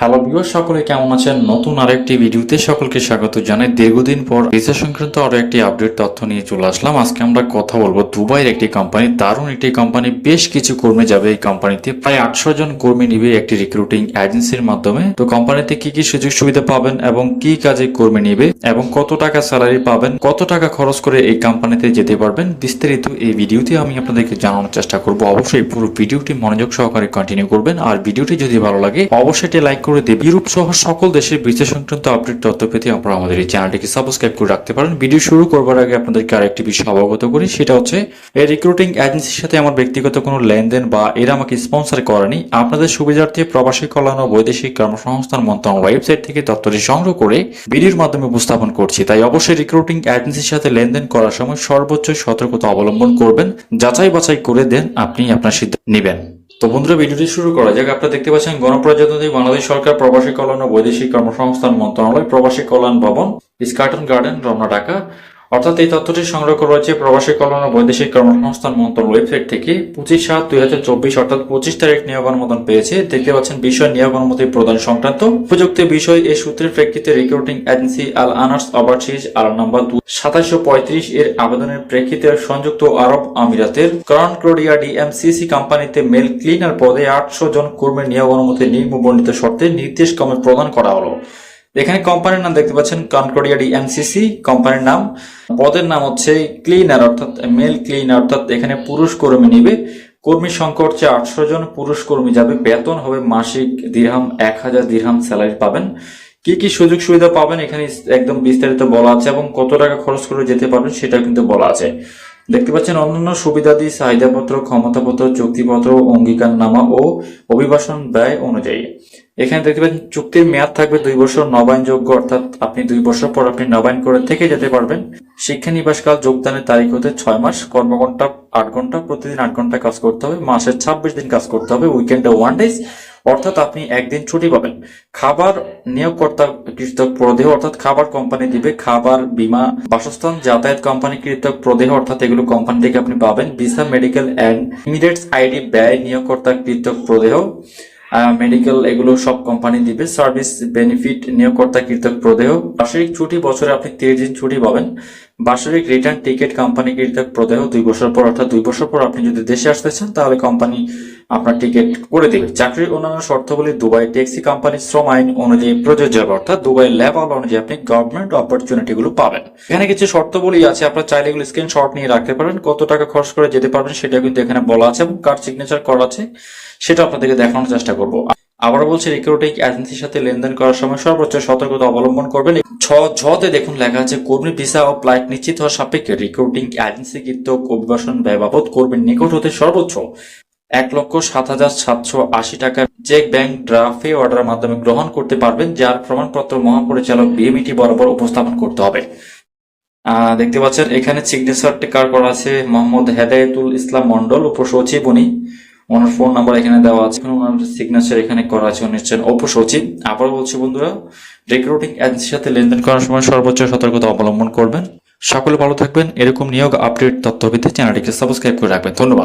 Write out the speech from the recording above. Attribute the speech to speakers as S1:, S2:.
S1: Hello বিভার সকলে কেমন আছেন? নতুন আরেকটি ভিডিওতে সকলকে স্বাগত জানাই। দীর্ঘদিন পর ভিসা সংক্রান্ত আরও একটি আপডেট তথ্য নিয়ে চলে আসলাম। আজকে আমরা কথা বলব দুবাইয়ের একটি কোম্পানি দারুণ একটি কোম্পানি বেশ কিছু কর্মী যাবে এই কোম্পানিতে প্রায় আটশো জন কর্মী নিবে একটি রিক্রুটিং এজেন্সির মাধ্যমে। তো কোম্পানিতে কি কি সুযোগ সুবিধা পাবেন এবং কি কাজে কর্মী নিবে এবং কত টাকা স্যালারি পাবেন, কত টাকা খরচ করে এই কোম্পানিতে যেতে পারবেন, বিস্তারিত এই ভিডিওতে আমি আপনাদেরকে জানানোর চেষ্টা করব। অবশ্যই পুরো ভিডিওটি মনোযোগ সহকারে কন্টিনিউ করবেন। আর ভিডিওটি যদি ভালো লাগে, অবশ্যই লাইক করে দেবেন ইউরোপ সহ সকল দেশের বিচার সংক্রান্ত আপডেট তথ্য পেতে আপনারা আমাদের এই চ্যানেলটিকে সাবস্ক্রাইব করে রাখতে পারেন। ভিডিও শুরু করবার আগে আপনাদেরকে আরেকটি বিষয় অবগত করি, সেটা হচ্ছে, এই রিক্রুটিং এজেন্সির সাথে আমার ব্যক্তিগত কোনো লেনদেন বা এরা আমাকে স্পন্সর করেনি। আপনাদের সুবিধার্থে প্রবাসী কল্যাণ ও বৈদেশিক কর্মসংস্থান মন্ত্রণালয় ওয়েবসাইট থেকে তথ্যটি সংগ্রহ করে ভিডিওর মাধ্যমে উপস্থাপন করছি। তাই অবশ্যই রিক্রুটিং এজেন্সির সাথে লেনদেন করার সময় সর্বোচ্চ সতর্কতা অবলম্বন করবেন। যাচাই বাছাই করে দেন, আপনি আপনার সিদ্ধান্ত নেবেন। তো বন্ধুরা, ভিডিওটি শুরু করা যাক। আপনারা দেখতে পাচ্ছেন, গণপ্রজাতন্ত্রী বাংলাদেশ সরকার প্রবাসী কল্যাণ ও বৈদেশিক কর্মসংস্থান মন্ত্রণালয় প্রবাসী কল্যাণ ভবন স্কার্টন গার্ডেন, রমনা, ঢাকা। অর্থাৎ এই তথ্যটি সংগ্রহ করা হয়েছে প্রবাসী কল্যাণ ও বৈদেশিক কর্মসংস্থান মন্ত্রণালয় ওয়েবসাইট থেকে। পঁচিশ সাত দুই হাজার চব্বিশ, অর্থাৎ পঁচিশ তারিখ নিয়োগ অনুমোদন পেয়েছে। দেখতে পাচ্ছেন, বিষয় নিয়োগ অনুমতি প্রদান সংক্রান্ত। উপযুক্ত বিষয়, এই সূত্রের প্রেক্ষিতে recruiting agency Al Anars overseas আর নাম্বার সাতাশশো পঁয়ত্রিশ এর আবেদনের প্রেক্ষিতে সংযুক্ত আরব আমিরাতের করন ক্রোডিয়া ডিএমসিসি কোম্পানিতে মেল ক্লিনার পদে আটশো জন কর্মীর নিয়োগ অনুমতি নিম্নবর্ণিত শর্তে নির্দেশ ক্রমে প্রদান করা হলো। এখানে কোম্পানির নাম দেখতে পাচ্ছেন কনকোডিয়া ডিএমসিসি কোম্পানির নাম। পদের নাম হচ্ছে ক্লিনার অর্থাৎ মেল ক্লিনার অর্থাৎ এখানে পুরুষ কর্মী নিবে। কর্মী সংখ্যা হচ্ছে আটশো জন, পুরুষ কর্মী যাবে। বেতন হবে মাসিক দিরহাম এক হাজার দিরহাম স্যালারি পাবেন। কি কি সুযোগ সুবিধা পাবেন এখানে একদম বিস্তারিত বলা আছে এবং কত টাকা খরচ করে যেতে পারবেন সেটা কিন্তু বলা আছে। দেখতে পাচ্ছেন অন্যান্য সুবিধাদি চাহিদাপত্র, ক্ষমতাপত্র, চুক্তিপত্র, অঙ্গীকারনামা ও অভিবাসন ব্যয় অনুযায়ী। এখানে দেখতে পাচ্ছেন, চুক্তির মেয়াদ থাকবে দুই বছর নবায়নযোগ্য, অর্থাৎ আপনি দুই বছর পর আপনি নবায়ন করে থেকে যেতে পারবেন। শিক্ষা নিবাসকাল যোগদানের তারিখ হতে ছয় মাস, কর্মঘণ্টা আট ঘণ্টা প্রতিদিন আট ঘণ্টা কাজ করতে হবে মাসে ছাব্বিশ দিন কাজ করতে হবে, উইকেন্ডে ওয়ান ডেজ, অর্থাৎ আপনি একদিন ছুটি পাবেন। খাবার নিয়োগকর্তা কৃতক প্রদেহ, অর্থাৎ খাবার কোম্পানি দিবে, খাবার, বীমা, বাসস্থান, যাতায়াত কোম্পানি কৃতক প্রদেহ, অর্থাৎ এগুলো কোম্পানি থেকে আপনি পাবেন, ভিসা, মেডিকেল অ্যান্ড ইমিডিয়েটস আইডি ব্যয় নিয়োগকর্তা কৃতক প্রদেহ। মেডিকেল এগুলো সব কোম্পানি দিবে। সার্ভিস বেনিফিট নিয়োগকর্তা কৃতক প্রদেহ। বার্ষিক ছুটি বছরে আপনি তিরিশ দিন ছুটি পাবেন। বার্ষিক রিটার্ন টিকিট কোম্পানি কৃতক প্রদেহ দুই বছর পর, অর্থাৎ দুই বছর পর আপনি যদি দেশে আসতে চান, তাহলে কোম্পানি আপনার টিকিট করে দিবে। চাকরির অন্যান্য শর্তাবলী দুবাই ট্যাক্সি কোম্পানি শ্রম আইন অনুযায়ী প্রযোজ্য হবে, অর্থাৎ দুবাই লেভেল অনুযায়ী আপনি গভর্নমেন্ট অপরচুনিটি গুলো পাবেন। এখানে কিছু শর্তাবলী আছে, আপনার চাইলে এগুলো স্ক্রিনশট নিয়ে রাখতে পারেন, কত টাকা খরচ করে যেতে পারবেন সেটা কিন্তু এখানে বলা আছে এবং কার সিগনেচার করা আছে সেটা আপনাদেরকে দেখানোর চেষ্টা করব। আবারও বলছি রিক্রুটিং এজেন্সির সাথে লেনদেন করার সময় সর্বোচ্চ সতর্কতা অবলম্বন করবেন। ছ ঝতে দেখুন লেখা আছে, কর্মী ভিসা ও ফ্লাইট নিশ্চিত হওয়ার সাপেক্ষে রিক্রুটিং এজেন্সি কৃতক অভিবাসন ব্যয় বাবদ কর্মীর নিকট হতে সর্বোচ্চ এক লক্ষ সাত হাজার সাতশো আশি টাকা চেক, ব্যাংক ড্রাফে অর্ডারের মাধ্যমে গ্রহণ করতে পারবেন, যার প্রমাণপত্র মহাপরিচালক বিএমইটি বরাবর উপস্থাপন করতে হবে। দেখতে পাচ্ছেন, এখানে সিগনেচারটি কার করা আছে মোহাম্মদ হেদায়েতুল ইসলাম মন্ডল উপসচিব উনি। ওনার ফোন নাম্বার এখানে দেওয়া আছে। ওনার সিগনেচার এখানে করা আছে। উনি হচ্ছেন উপসচিব আবার বলছি বন্ধুরা রিক্রুটিং এজেন্সির সাথে লেনদেন করার সময় সর্বোচ্চ সতর্কতা অবলম্বন করবেন। সকলে ভালো থাকবেন। এরকম নিয়োগ আপডেট তথ্য পেতে চ্যানেলটিকে সাবস্ক্রাইব করে রাখবেন। ধন্যবাদ।